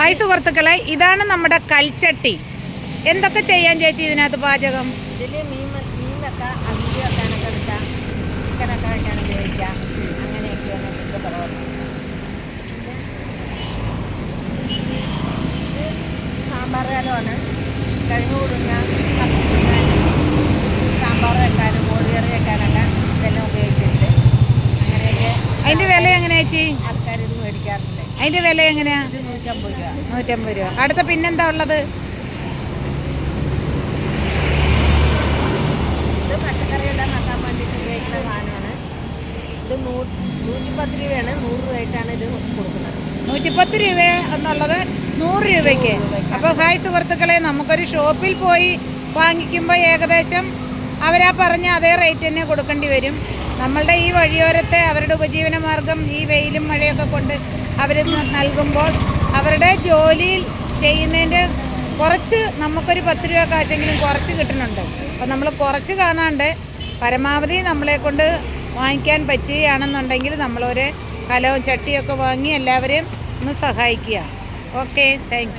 Hi സുഹൃത്തുക്കളെ ഇതാണ് നമ്മുടെ കൽച്ചട്ടി. എന്തൊക്കെ ചെയ്യാൻ ചേച്ചി ഇതിനകത്ത് പാചകം? ഇതിൽ മീൻ വെ- മീൻ വെക്കാം അവിയൽ വെക്കാനൊക്കെ എടുക്കാം ചിക്കനൊക്കെ വെക്കാൻ ഉപയോഗിക്കാം. അങ്ങനെയൊക്കെയാണ് ഇതിന്റെ പ്രവർത്തനം ഇത് സാമ്പാർ കാലമാണ്. കഴിഞ്ഞു കൂടുന്ന സാമ്പാർ വെക്കാനും മോരുകറി വെക്കാനൊക്കെ ഇതെല്ലാം ഉപയോഗിക്കുന്നുണ്ട് അങ്ങനെയൊക്കെ അതിന്റെ വില എങ്ങനെയാ ചേച്ചി? ആൾക്കാർ ഇത് മേടിക്കാറുണ്ട്. അതിന്റെ വില നൂറ്റമ്പത് രൂപ. അടുത്ത പിന്നെന്താ ഉള്ളത്? നൂറ്റിപ്പത്ത് രൂപ എന്നുള്ളത് നൂറ് രൂപയ്ക്ക്. അപ്പോൾ ഹായ് സുഹൃത്തുക്കളെ നമുക്കൊരു ഷോപ്പിൽ പോയി വാങ്ങിക്കുമ്പോൾ ഏകദേശം അവരാ പറഞ്ഞ അതേ റേറ്റ് തന്നെ കൊടുക്കേണ്ടി വരും. നമ്മളുടെ ഈ വഴിയോരത്തെ അവരുടെ ഉപജീവന മാർഗം ഈ വെയിലും മഴയൊക്കെ കൊണ്ട് അവർ നൽകുമ്പോൾ അവരുടെ ജോലിയിൽ ചെയ്യുന്നതിന്റെ കുറച്ച് നമുക്കൊരു പത്ത് രൂപ കാശെങ്കിലും കുറച്ച് കിട്ടുന്നുണ്ട്. അപ്പം നമ്മൾ കുറച്ച് കാണാണ്ട് പരമാവധി നമ്മളെ കൊണ്ട് വാങ്ങിക്കാൻ പറ്റുകയാണെന്നുണ്ടെങ്കിൽ നമ്മളൊരു കലവും ചട്ടിയൊക്കെ വാങ്ങി എല്ലാവരെയും ഒന്ന് സഹായിക്കുക. Okay thank